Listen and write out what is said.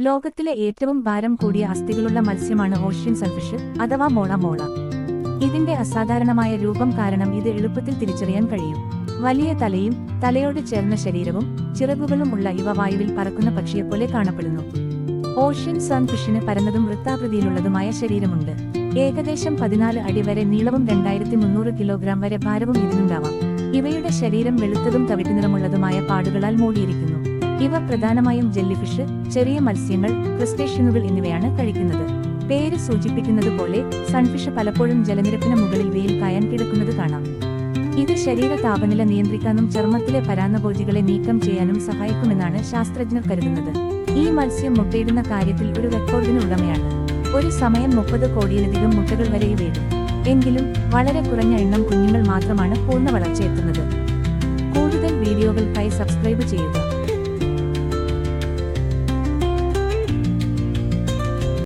ലോകത്തിലെ ഏറ്റവും ഭാരം കൂടിയ അസ്ഥികളുള്ള മത്സ്യമാണ് ഓഷ്യൻ സൽഫിഷ് അഥവാ മോള മോള. ഇതിന്റെ അസാധാരണമായ രൂപം കാരണം ഇത് എളുപ്പത്തിൽ തിരിച്ചറിയാൻ കഴിയും. വലിയ തലയും തലയോട് ചേർന്ന ശരീരവും ചിറകുകളും ഉള്ള ഇവ വായുവിൽ പറക്കുന്ന പക്ഷിയെപ്പോലെ കാണപ്പെടുന്നു. ഓഷ്യൻ സൺഫിഷിന് പരന്നതും വൃത്താകൃതിയിലുള്ളതുമായ ശരീരമുണ്ട്. ഏകദേശം പതിനാല് അടി വരെ നീളവും രണ്ടായിരത്തി മുന്നൂറ് കിലോഗ്രാം വരെ ഭാരവും ഇതിനുണ്ടാവാം. ഇവയുടെ ശരീരം വെളുത്തതും തവിട്ടു നിറമുള്ളതുമായ പാടുകളാൽ മൂടിയിരിക്കുന്നു. ഇവ പ്രധാനമായും ജെല്ലിഫിഷ് ചെറിയ മത്സ്യങ്ങൾ ക്രിസ്റ്റേഷ്യനുകൾ എന്നിവയാണ് കഴിക്കുന്നത്. പേര് സൂചിപ്പിക്കുന്നത് പോലെ സൺഫിഷ് പലപ്പോഴും ജലനിരപ്പിന് മുകളിൽ വെയിൽ കായാൻ കിടക്കുന്നത് കാണാം. ഇത് ശരീര താപനില നിയന്ത്രിക്കാനും ചർമ്മത്തിലെ പരാന്നഭോജികളെ നീക്കം ചെയ്യാനും സഹായിക്കുമെന്നാണ് ശാസ്ത്രജ്ഞർ കരുതുന്നത്. ഈ മത്സ്യം മുട്ടയിടുന്ന കാര്യത്തിൽ ഒരു റെക്കോർഡിന് ഉടമയാണ്. ഒരു സമയം മുപ്പത് കോടിയിലധികം മുട്ടകൾ വരെ വീഴും എങ്കിലും വളരെ കുറഞ്ഞ എണ്ണം കുഞ്ഞുങ്ങൾ മാത്രമാണ് പൂർണ വളർച്ചയെത്തുന്നത് കൂടുതൽ വീഡിയോകൾക്കായി സബ്സ്ക്രൈബ് ചെയ്യുക.